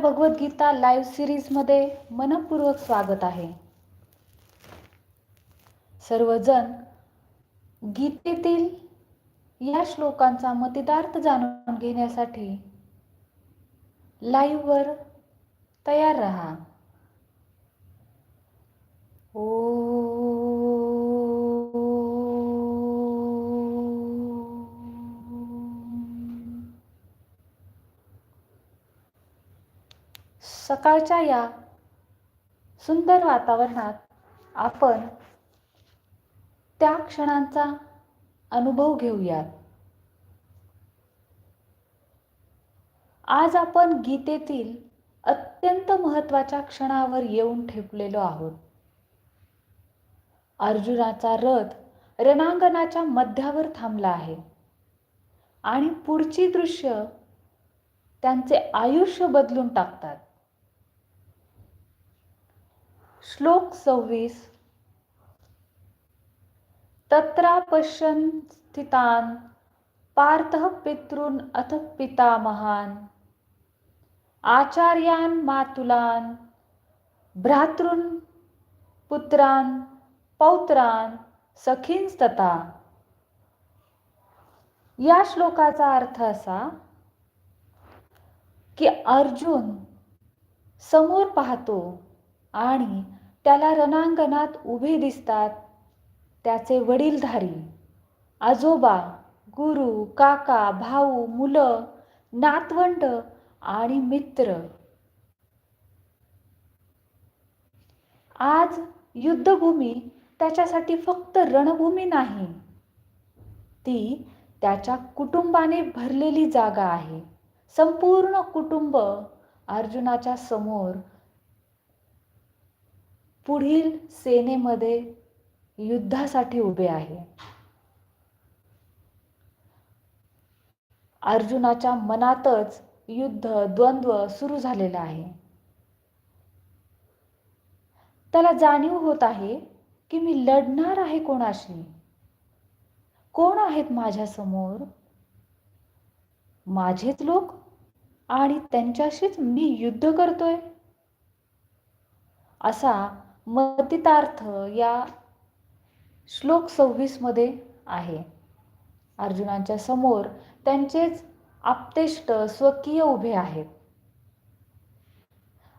Bhagavad Gita live सिरीजमध्ये मनपूर्वक स्वागत आहे. सर्वजण गीतेतील या श्लोकांचा मतिदार्थ जाणून घेण्यासाठी लाईव्हवर तयार रहा. ओ सकाळच्या या सुंदर वातावरणात आपण त्या क्षणांचा अनुभव घेऊयात. आज आपण गीतेतील अत्यंत महत्त्वाच्या क्षणावर येऊन ठेपलेलो आहोत. अर्जुनाचा रथ रणांगणाच्या मध्यावर थांबला आहे आणि पुढची दृश्य त्यांचे आयुष्य बदलून टाकतात. श्लोक सव्वीस. तत्रा पश्यन् स्थितान् पार्थः पितॄन् अथ पितामहान् आचार्यान् मातुलान् भ्रातॄन् पुत्रान् पौत्रान् सखींस्तता या श्लोकाचा अर्थ असा की अर्जुन समोर पाहतो आणि त्याला रणांगणात उभे दिसतात. त्याचे वडीलधारी आजोबा गुरु काका भाऊ मुलं नातवंड आणि मित्र. आज युद्धभूमी त्याच्यासाठी फक्त रणभूमी नाही ती त्याच्या कुटुंबाने भरलेली जागा आहे. संपूर्ण कुटुंब अर्जुनाच्या समोर पुढील सेनेमध्ये युद्धासाठी उभे आहे. अर्जुनाच्या मनातच युद्ध द्वंद्व सुरू झालेलं आहे. त्याला जाणीव होत आहे की मी लढणार आहे कोणाशी? कोण आहेत माझ्यासमोर माझेच लोक? आणि त्यांच्याशीच मी युद्ध करतोय? असा मतितार्थ या श्लोक सव्वीसमध्ये आहे. अर्जुनांच्या समोर त्यांचेच आप्तेष्ट स्वकीय उभे आहेत.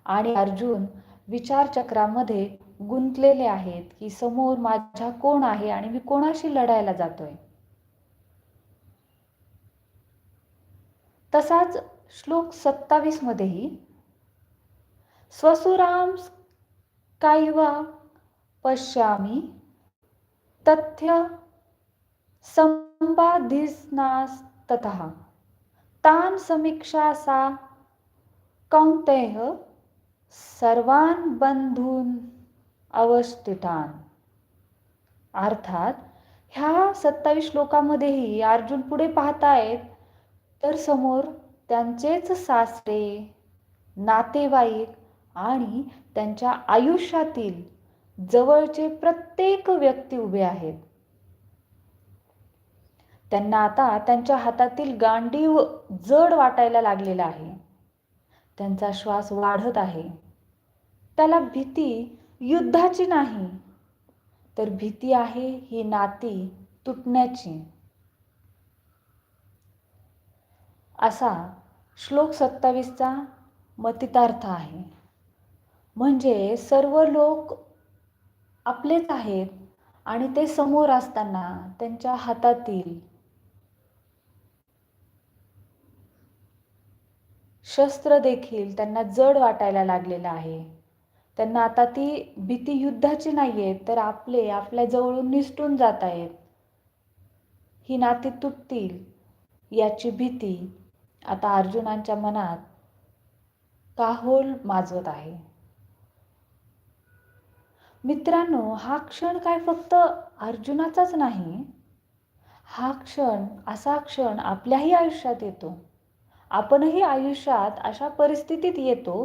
आणि अर्जुन विचारचक्रामध्ये गुंतलेले आहेत की समोर माझ्या कोण आहे आणि मी कोणाशी लढायला जातोय? तसाच श्लोक सत्तावीस मध्येही स्वसुराम कैव पश्यामि। तथ्य संपादिस्नास तान् तान समीक्षा सा कौन्तेः सर्वान बंधून अवस्थितान। अर्थात ह्या सत्तावीस श्लोकामध्येही अर्जुन पुढे पाहतायत तर समोर त्यांचेच सासरे नातेवाईक आणि त्यांच्या आयुष्यातील जवळचे प्रत्येक व्यक्ती उभे आहेत. त्यांना आता त्यांच्या हातातील गांडीव जड वाटायला लागलेला आहे. त्यांचा श्वास वाढत आहे. त्याला भीती युद्धाची नाही. तर भीती आहे ही नाती तुटण्याची. असा श्लोक सत्तावीसचा मतितार्थ आहे. म्हणजे सर्व लोक आपलेच आहेत आणि ते समोर असताना त्यांच्या हातातील शस्त्र देखील त्यांना जड वाटायला लागलेलं आहे. त्यांना आता ती भीती युद्धाची नाही आहे तर आपले आपल्या जवळून निसटून जात आहेत. ही नाती तुटतील याची भीती आता अर्जुनांच्या मनात काहोल माजवत आहे. मित्रांनो हा क्षण काय फक्त अर्जुनाचाच नाही. हा क्षण असा क्षण आपल्याही आयुष्यात येतो. आपणही आयुष्यात अशा परिस्थितीत येतो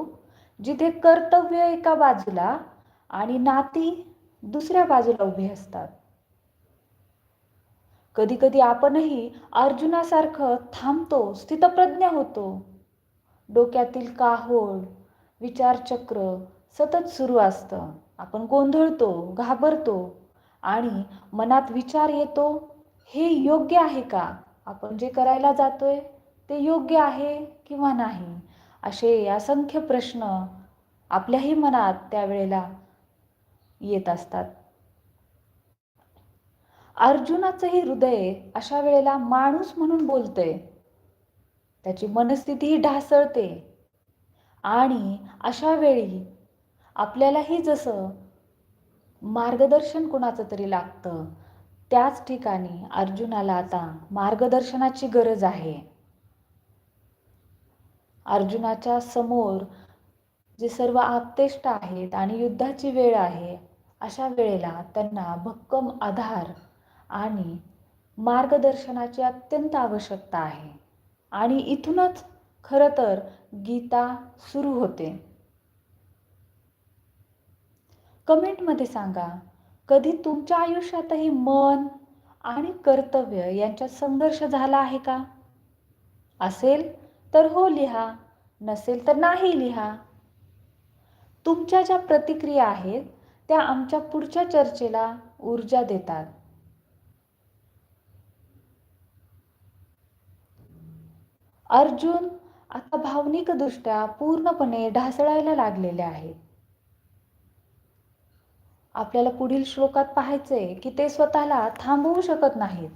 जिथे कर्तव्य एका बाजूला आणि नाती दुसऱ्या बाजूला उभी असतात. कधी कधी आपणही अर्जुनासारखं थांबतो स्थितप्रज्ञ होतो. डोक्यातील काहोळ विचारचक्र सतत सुरू असतं. आपण गोंधळतो घाबरतो आणि मनात विचार येतो हे योग्य आहे का? आपण जे करायला जातोय ते योग्य आहे किंवा नाही? असे असंख्य प्रश्न आपल्याही मनात त्यावेळेला येत असतात. अर्जुनाचंही हृदय अशा वेळेला माणूस म्हणून बोलतंय. त्याची मनस्थितीही ढासळते. आणि अशा वेळी आपल्यालाही जसं मार्गदर्शन कुणाचं तरी लागतं त्याच ठिकाणी अर्जुनाला आता मार्गदर्शनाची गरज आहे. अर्जुनाच्या समोर जे सर्व आपतेष्ट आहेत आणि युद्धाची वेळ आहे अशा वेळेला त्यांना भक्कम आधार आणि मार्गदर्शनाची अत्यंत आवश्यकता आहे. आणि इथूनच खरं तर गीता सुरू होते. कमेंटमध्ये सांगा कधी तुमच्या आयुष्यातही मन आणि कर्तव्य यांच्यात संघर्ष झाला आहे का? असेल तर हो लिहा नसेल तर नाही लिहा. तुमच्या ज्या प्रतिक्रिया आहेत त्या आमच्या पुढच्या चर्चेला ऊर्जा देतात. अर्जुन आता भावनिकदृष्ट्या पूर्णपणे ढासळायला लागलेले आहेत. आपल्याला पुढील श्लोकात पाहायचंय की ते स्वतःला थांबवू शकत नाहीत.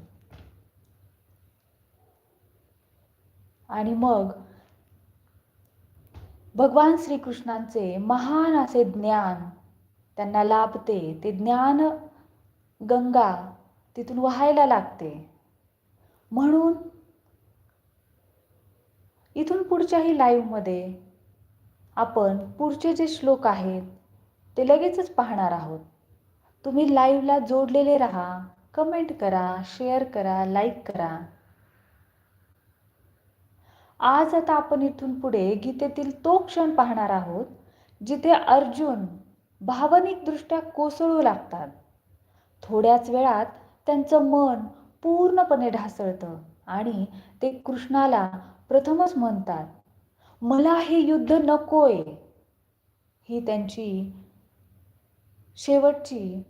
आणि मग भगवान श्रीकृष्णांचे महान असे ज्ञान त्यांना लाभते. ते ज्ञान गंगा तिथून व्हायला लागते. म्हणून इथून पुढच्याही लाईव्हमध्ये आपण पुढचे जे श्लोक आहेत ते लगेचच पाहणार आहोत. तुम्ही लाईव्हला जोडलेले राहा. कमेंट करा शेअर करा लाईक करा. आज आता आपण इथून पुढे गीतेतील तो क्षण पाहणार आहोत जिथे अर्जुन भावनिकदृष्ट्या कोसळू लागतात. थोड्याच वेळात त्यांचं मन पूर्णपणे ढासळतं आणि ते कृष्णाला प्रथमच म्हणतात मला हे युद्ध नकोय. ही त्यांची शेवटची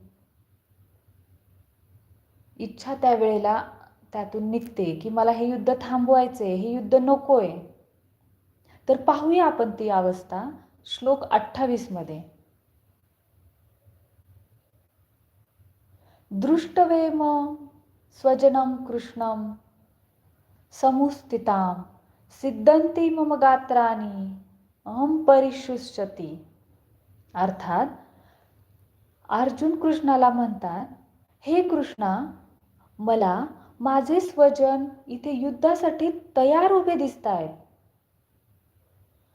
इच्छा त्यावेळेला त्यातून निघते की मला हे युद्ध थांबवायचे हे युद्ध नकोय. तर पाहूया आपण ती अवस्था श्लोक अठ्ठावीसमध्ये. दृष्टवेम स्वजनम कृष्णम समुस्थिताम सिद्धंती मम गात्रानी अहम परिशुष्यती. अर्थात अर्जुन कृष्णाला म्हणतात हे कृष्णा मला माझे स्वजन इथे युद्धासाठी तयार उभे दिसत आहेत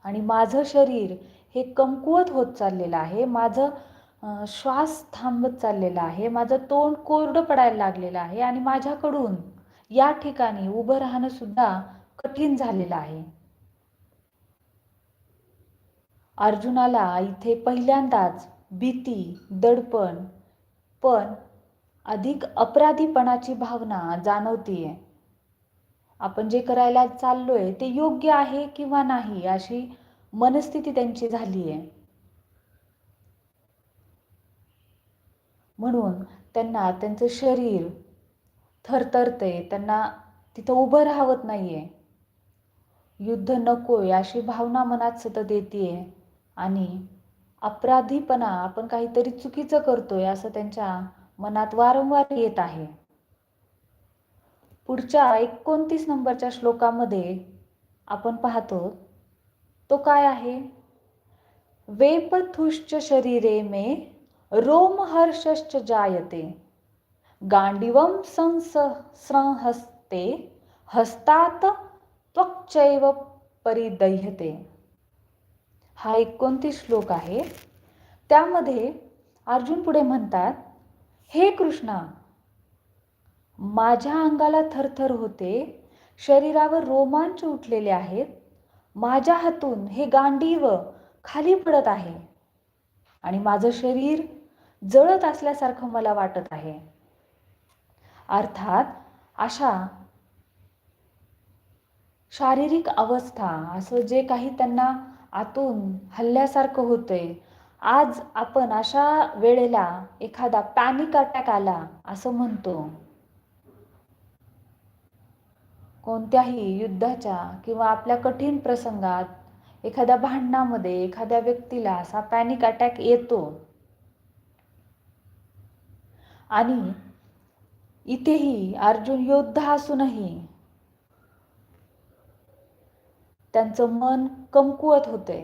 आणि माझं शरीर हे कमकुवत होत चाललेलं आहे माझं श्वास थांबत चाललेला आहे माझं तोंड कोरडं पडायला लागलेलं आहे आणि माझ्याकडून या ठिकाणी उभं राहणं सुद्धा कठीण झालेलं आहे. अर्जुनाला इथे पहिल्यांदाच भीती दडपण पण अधिक अपराधीपणाची भावना जाणवतीये. आपण जे करायला चाललोय ते योग्य आहे किंवा नाही अशी मनस्थिती त्यांची झाली आहे म्हणून त्यांना त्यांचं शरीर थरथरते त्यांना तिथं उभं राहत नाहीये. युद्ध नकोय अशी भावना मनात सतत येते आणि अपराधीपणा आपण काहीतरी चुकीचं करतोय असं त्यांच्या मनात वारंवार येत आहे. पुढच्या एकोणतीस नंबरच्या श्लोकामध्ये आपण पाहतो तो काय आहे? वेपथुश्च शरीरे मे रोमहर्षश्च जायते. गांडिवम संसहस्ते हस्तात त्वक्चैव परिदह्यते. हा एकोणतीस श्लोक आहे. त्यामध्ये अर्जुन पुढे म्हणतात हे कृष्णा माझ्या अंगाला थरथर होते शरीरावर रोमांच उठलेले आहेत माझ्या हातून हे गांडीव खाली पडत आहे आणि माझं शरीर जळत असल्यासारखं मला वाटत आहे. अर्थात अशा शारीरिक अवस्था असं जे काही त्यांना आतून हल्ल्यासारखं होतंय. आज आपण अशा वेळेला एखादा पॅनिक अटॅक आला असं म्हणतो. कोणत्याही युद्धाच्या किंवा आपल्या कठीण प्रसंगात एखाद्या भांडणामध्ये एखाद्या व्यक्तीला असा पॅनिक अटॅक येतो. आणि इथेही अर्जुन योद्धा असूनही त्यांचं मन कमकुवत होते.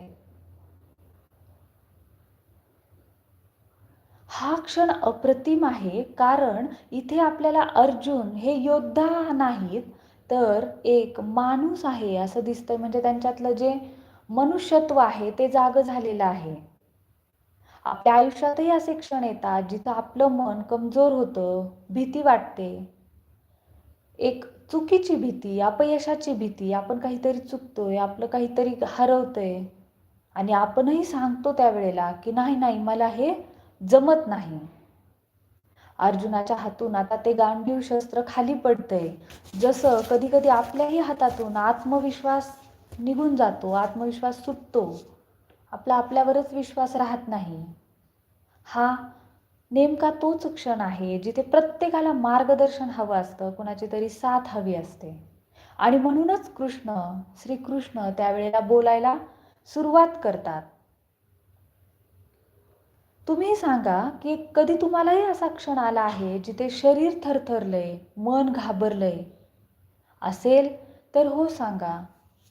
हा क्षण अप्रतिम आहे कारण इथे आपल्याला अर्जुन हे योद्धा नाहीत तर एक माणूस आहे असं दिसतंय. म्हणजे त्यांच्यातलं जे मनुष्यत्व आहे ते जाग झालेलं आहे. आपल्या आयुष्यातही असे क्षण येतात जिथं आपलं मन कमजोर होतं भीती वाटते. एक चुकीची भीती अपयशाची भीती आपण काहीतरी चुकतोय आपलं काहीतरी हरवतंय. आणि आपणही सांगतो त्यावेळेला की नाही नाही मला हे जमत नाही. अर्जुनाच्या हातून आता ते गांडीव शस्त्र खाली पडतंय. जसं कधी कधी आपल्याही हातातून आत्मविश्वास निघून जातो आत्मविश्वास सुटतो. आपला आपल्यावरच विश्वास राहत नाही. हा नेमका तोच क्षण आहे जिथे प्रत्येकाला मार्गदर्शन हवं असतं कुणाची तरी साथ हवी असते. आणि म्हणूनच कृष्ण श्रीकृष्ण त्यावेळेला बोलायला सुरुवात करतात. तुम्ही सांगा की कधी तुम्हालाही असा क्षण आला आहे जिथे शरीर थरथरलंय मन घाबरलंय? असेल तर हो सांगा.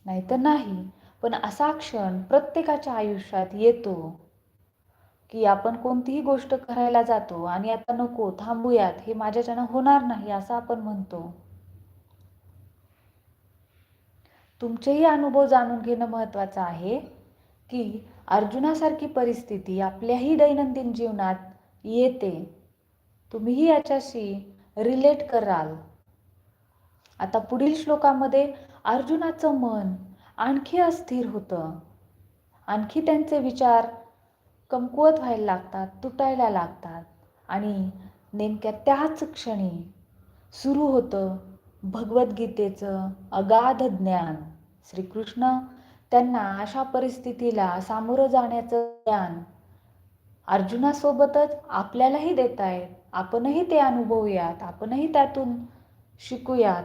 नाहीतर नाही. पण असा क्षण प्रत्येकाच्या आयुष्यात येतो. की आपण कोणतीही गोष्ट करायला जातो आणि आता नको थांबूयात हे माझ्याच्यानं होणार नाही असं आपण म्हणतो. तुमचेही अनुभव जाणून घेणं महत्त्वाचं आहे की अर्जुनासारखी परिस्थिती आपल्याही दैनंदिन जीवनात येते. तुम्हीही याच्याशी रिलेट कराल. आता पुढील श्लोकामध्ये अर्जुनाचं मन आणखी अस्थिर होतं. आणखी त्यांचे विचार कमकुवत व्हायला लागतात तुटायला लागतात. आणि नेमक्या त्याच क्षणी सुरू होतं भगवद्गीतेचं अगाध ज्ञान. श्रीकृष्ण त्यांना अशा परिस्थितीला सामोरं जाण्याचं ज्ञान अर्जुनासोबतच आपल्यालाही देत आहेत आपणही ते अनुभवूयात आपणही त्यातून शिकूयात.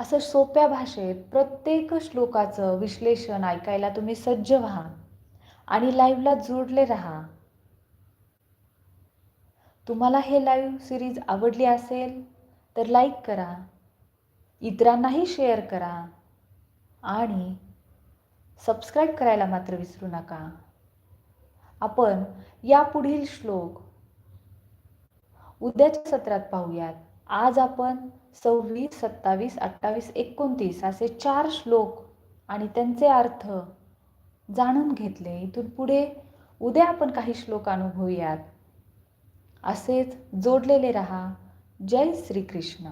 असं सोप्या भाषेत प्रत्येक श्लोकाचं विश्लेषण ऐकायला तुम्ही सज्ज व्हा. आणि लाईव्हला जोडले राहा. तुम्हाला हे लाईव्ह सिरीज आवडली असेल तर लाईक करा. इतरांनाही शेअर करा. आणि सबस्क्राईब करायला मात्र विसरू नका. आपण या पुढील श्लोक उद्याच्या सत्रात पाहूयात. आज आपण सव्वीस सत्तावीस अठ्ठावीस एकोणतीस असे चार श्लोक आणि त्यांचे अर्थ जाणून घेतले. इथून पुढे उद्या आपण काही श्लोक अनुभवूयात. असेच जोडलेले रहा. जय श्रीकृष्ण.